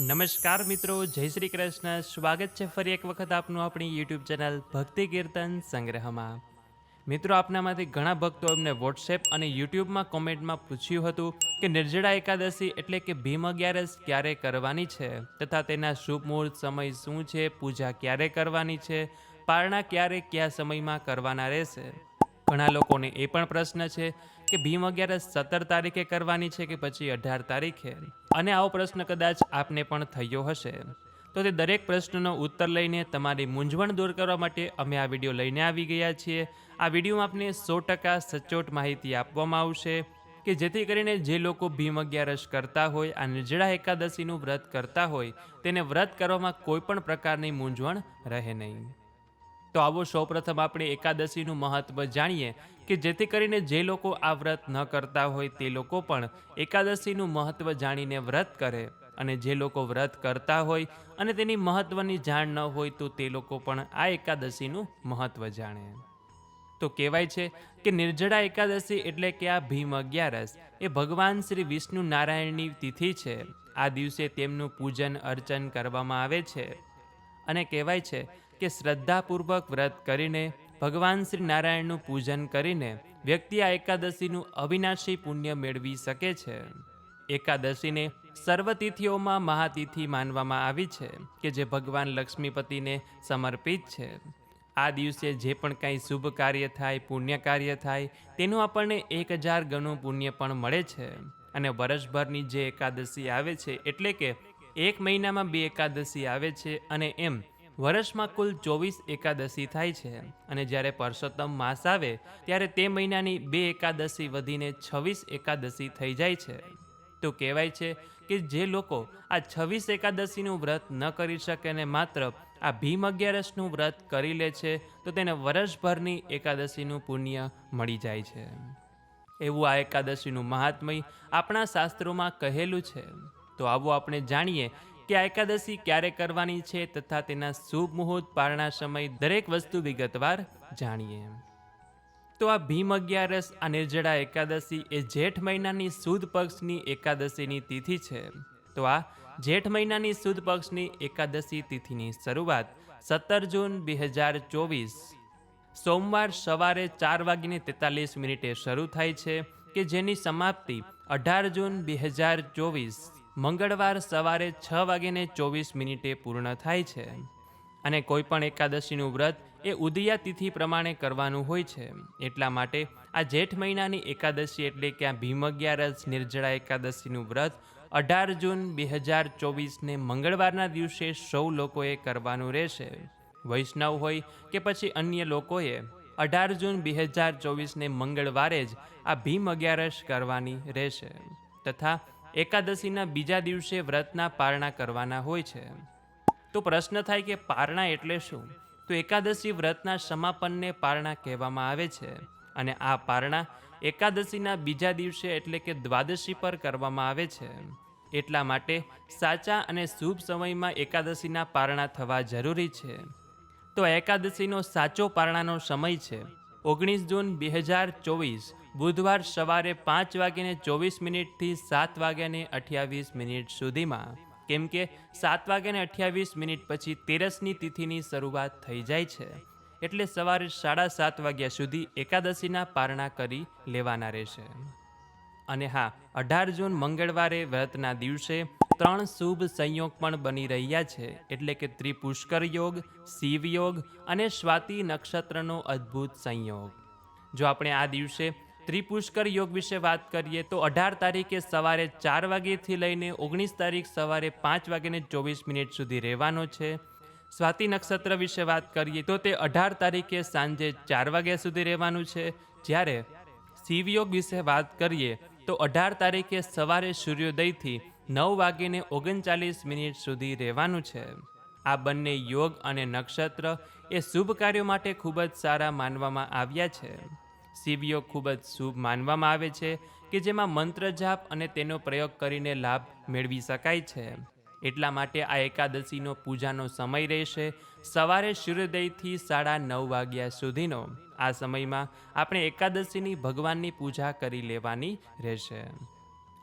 નમસ્કાર મિત્રો, જય શ્રી કૃષ્ણ. સ્વાગત છે ફરી એક વખત આપનું આપણી યુટ્યુબ ચેનલ ભક્તિ કીર્તન સંગ્રહમાં. મિત્રો, આપનામાંથી ઘણા ભક્તો એમને વોટ્સએપ અને યુટ્યુબમાં કોમેન્ટમાં પૂછ્યું હતું કે નિર્જળા એકાદશી એટલે કે ભીમ અગિયારસ ક્યારે કરવાની છે? તથા તેના શુભ મુહૂર્ત સમય શું છે? પૂજા ક્યારે કરવાની છે? પારણા ક્યારે, કયા સમયમાં કરવાના રહેશે? ઘણા લોકોને એ પણ પ્રશ્ન છે કે ભીમ અગિયારસ સત્તર તારીખે કરવાની છે કે પછી અઢાર તારીખે? અને આવો પ્રશ્ન કદાચ આપને પણ થયો હશે. તો તે દરેક પ્રશ્નનો ઉત્તર લઈને તમારી મૂંઝવણ દૂર કરવા માટે અમે આ વીડિયો લઈને આવી ગયા છીએ. આ વિડીયોમાં આપને સો ટકા સચોટ માહિતી આપવામાં આવશે કે જેથી કરીને જે લોકો ભીમ અગિયારસ કરતા હોય આ નિર્જળા એકાદશીનું વ્રત કરતા હોય, તેને વ્રત કરવામાં કોઈ પણ પ્રકારની મૂંઝવણ રહે નહીં. તો આવો સૌપ્રથમ આપણે એકાદશીનું મહત્વ જાણીએ કે જેથી કરીને જે લોકો આ વ્રત ન કરતા હોય તે લોકો પણ એકાદશીનું મહત્વ જાણીને વ્રત કરે અને જે લોકો વ્રત કરતા હોય અને તેની મહત્વની જાણ ન હોય તો તે લોકો પણ આ એકાદશીનું મહત્વ જાણે. તો કહેવાય છે કે નિર્જળા એકાદશી એટલે કે આ ભીમ અગિયારસ એ ભગવાન શ્રી વિષ્ણુ નારાયણની તિથિ છે. આ દિવસે તેમનું પૂજન અર્ચન કરવામાં આવે છે. અને કહેવાય છે કે શ્રદ્ધાપૂર્વક વ્રત કરીને ભગવાન શ્રી નારાયણનું પૂજન કરીને વ્યક્તિ આ એકાદશીનું અવિનાશી પુણ્ય મેળવી શકે છે. એકાદશીને સર્વતિથિઓમાં મહાતિથિ માનવામાં આવી છે કે જે ભગવાન લક્ષ્મીપતિને સમર્પિત છે. આ દિવસે જે પણ કાંઈ શુભ કાર્ય થાય, પુણ્ય કાર્ય થાય, તેનું આપણને એક હજાર ગણું પુણ્ય પણ મળે છે. અને વર્ષભરની જે એકાદશી આવે છે, એટલે કે એક મહિનામાં બે એકાદશી આવે છે અને એમ વર્ષમાં કુલ ચોવીસ એકાદશી થાય છે અને જ્યારે પરસોત્તમ માસ આવે, ત્યારે તે મહિનાની બે એકાદશી વધીને છવ્વીસ એકાદશી થઈ જાય છે. તો કહેવાય છે કે જે લોકો આ છવ્વીસ એકાદશીનું વ્રત ન કરી શકે ને માત્ર આ ભીમ અગિયારસનું વ્રત કરી લે છે, તો તેને વર્ષભરની એકાદશીનું પુણ્ય મળી જાય છે. એવું આ એકાદશીનું મહાત્મય આપણા શાસ્ત્રોમાં કહેલું છે. તો આવો આપણે જાણીએ કે આ એકાદશી, ક્યારે કરવાની છે તથા તેના શુભ મુહૂર્ત પારણા સમય દરેક વસ્તુ વિગતવાર જાણીએ. તો આ ભીમ અગિયારસ આ નિર્જળા એકાદશી એ જેઠ મહિનાની સુદ પક્ષની એકાદશીની તિથિ છે. તો આ જેઠ મહિનાની સુદ પક્ષની એકાદશી તિથિની શરૂઆત સત્તર જૂન બે હજાર ચોવીસ. સોમવાર સવારે ચાર વાગીને તેતાલીસ મિનિટે શરૂ થાય છે કે જેની સમાપ્તિ અઢાર જૂન બે હજાર ચોવીસ. મંગળવાર સવારે છ વાગીને ચોવીસ મિનિટે પૂર્ણ થાય છે અને કોઈ પણ એકાદશીનું વ્રત એ ઉદયા તિથિ પ્રમાણે કરવાનું હોય છે. એટલા માટે આ જેઠ મહિનાની એકાદશી એટલે કે આ ભીમ અગિયારસ નિર્જળા એકાદશીનું વ્રત અઢાર જૂન બે હજાર ચોવીસને મંગળવારના દિવસે સૌ લોકોએ કરવાનું રહેશે. વૈષ્ણવ હોય કે પછી અન્ય લોકોએ, અઢાર જૂન બે હજાર ચોવીસને મંગળવારે જ આ ભીમ અગિયારસ કરવાની રહેશે. તથા એકાદશીના બીજા દિવસે વ્રતના પારણા કરવાના હોય છે. તો પ્રશ્ન થાય કે પારણા એટલે શું? તો એકાદશી વ્રતના સમાપનને પારણા કહેવામાં આવે છે. અને આ પારણા એકાદશીના બીજા દિવસે એટલે કે દ્વાદશી પર કરવામાં આવે છે. એટલા માટે સાચા અને શુભ સમયમાં એકાદશીના પારણા થવા જરૂરી છે. તો એકાદશીનો સાચો પારણાનો સમય છે. ઓગણીસ જૂન બે હજાર ચોવીસ બુધવાર સવારે પાંચ વાગ્યાને ચોવીસ મિનિટથી સાત વાગ્યાને અઠ્યાવીસ મિનિટ સુધીમાં. કેમ કે સાત વાગ્યાને અઠ્યાવીસ મિનિટ પછી તેરસની તિથિની શરૂઆત થઈ જાય છે. એટલે સવારે સાડા સાત વાગ્યા સુધી એકાદશીના પારણા કરી લેવાના રહેશે. અને હા, અઢાર જૂન મંગળવારે વ્રતના દિવસે ત્રણ શુભ સંયોગ પણ બની રહ્યા છે. એટલે કે ત્રિપુષ્કર યોગ, શિવ યોગ અને સ્વાતિ નક્ષત્રનો અદ્ભુત સંયોગ. જો આપણે આ દિવસે ત્રિપુષ્કર યોગ વિશે વાત કરીએ તો અઢાર તારીખે સવારે ચાર વાગ્યેથી લઈને ઓગણીસ તારીખ સવારે પાંચ વાગ્યાને ચોવીસ મિનિટ સુધી રહેવાનો છે. સ્વાતિ નક્ષત્ર વિશે વાત કરીએ તો તે અઢાર તારીખે સાંજે ચાર વાગ્યા સુધી રહેવાનું છે. જ્યારે શિવયોગ વિશે વાત કરીએ તો અઢાર તારીખે સવારે સૂર્યોદયથી નવ વાગ્યે ઓગણચાલીસ મિનિટ સુધી રહેવાનું છે. આ બંને યોગ અને નક્ષત્ર એ શુભ કાર્યો માટે ખૂબ જ સારા માનવામાં આવ્યા છે. શિવયોગ ખૂબ જ શુભ માનવામાં આવે છે કે જેમાં મંત્ર જાપ અને તેનો પ્રયોગ કરીને લાભ મેળવી શકાય છે. એટલા માટે આ એકાદશીનો પૂજાનો સમય રહેશે સવારે સૂર્યોદયથી સાડા નવ વાગ્યા સુધીનો. આ સમયમાં આપણે એકાદશીની ભગવાનની પૂજા કરી લેવાની રહેશે.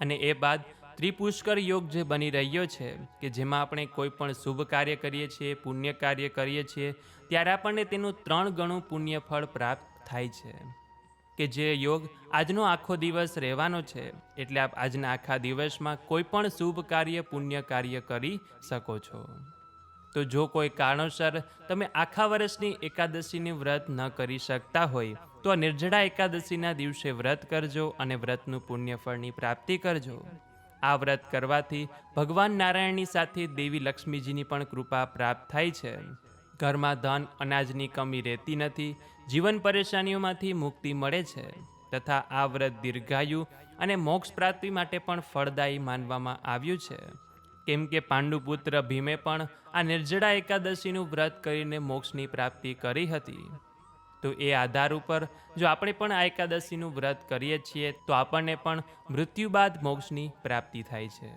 અને એ બાદ ત્રિપુષ્કર યોગ જે બની રહ્યો છે, કે જેમાં આપણે કોઈ પણ શુભ કાર્ય કરીએ છીએ, પુણ્ય કાર્ય કરીએ છીએ, ત્યારે આપણને તેનું ત્રણ ગણું પુણ્ય ફળ પ્રાપ્ત થાય છે. કે જે યોગ આજનો આખો દિવસ રહેવાનો છે, એટલે આપ આજના આખા દિવસમાં કોઈ પણ શુભ કાર્ય, પુણ્ય કાર્ય કરી શકો છો. તો જો કોઈ કારણોસર તમે આખા વર્ષની એકાદશીની વ્રત ન કરી શકતા હોય, તો નિર્જળા એકાદશીના દિવસે વ્રત કરજો અને વ્રતનું પુણ્યફળની પ્રાપ્તિ કરજો. આ વ્રત કરવાથી ભગવાન નારાયણની સાથે દેવી લક્ષ્મીજીની પણ કૃપા પ્રાપ્ત થાય છે. ઘરમાં ધન અનાજની કમી રહેતી નથી, જીવન પરેશાનીઓમાંથી મુક્તિ મળે છે, તથા આ વ્રત દીર્ઘાયુ અને મોક્ષ પ્રાપ્તિ માટે પણ ફળદાયી માનવામાં આવ્યું છે. કેમ કે પાંડુપુત્ર ભીમે પણ આ નિર્જળા એકાદશીનું વ્રત કરીને મોક્ષની પ્રાપ્તિ કરી હતી. તો એ આધાર ઉપર જો આપણે પણ આ એકાદશીનું વ્રત કરીએ છીએ, તો આપણને પણ મૃત્યુ બાદ મોક્ષની પ્રાપ્તિ થાય છે.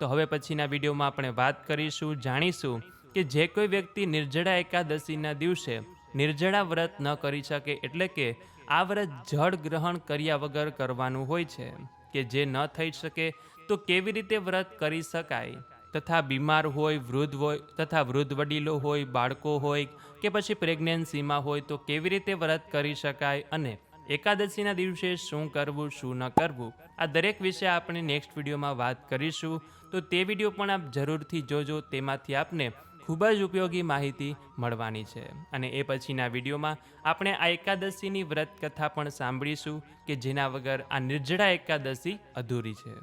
તો હવે પછીના વિડીયોમાં આપણે વાત કરીશું, જાણીશું કે જે કોઈ વ્યક્તિ નિર્જળા એકાદશીના દિવસે નિર્જળા વ્રત ન કરી શકે એટલે કે આ વ્રત જળ ગ્રહણ કર્યા વગર કરવાનું હોય છે, કે જે ન થઈ શકે તો કેવી રીતે વ્રત કરી શકાય? તથા બીમાર હોય, વૃદ્ધ હોય, તથા વૃદ્ધ વડીલો હોય, બાળકો હોય કે પછી પ્રેગ્નન્સીમાં હોય તો કેવી રીતે વ્રત કરી શકાય અને એકાદશીના દિવસે શું કરવું, શું ન કરવું? આ દરેક વિશે આપણે નેક્સ્ટ વિડીયોમાં વાત કરીશું. તો તે વીડિયો પણ આપ જરૂરથી જોજો. તેમાંથી આપને ખૂબ જ ઉપયોગી માહિતી મળવાની છે. અને એ પછીના વિડીયોમાં આપણે આ એકાદશીની વ્રત કથા પણ સાંભળીશું કે જેના વગર આ નિર્જળા એકાદશી અધૂરી છે.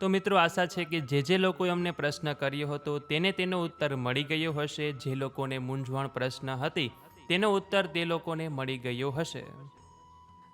તો મિત્રો આશા છે કે જે જે લોકોએ અમને પ્રશ્ન કર્યો હતો તેને તેનો ઉત્તર મળી ગયો હશે. જે લોકોને મૂંઝવણ પ્રશ્ન હતી તેનો ઉત્તર તે લોકોને મળી ગયો હશે.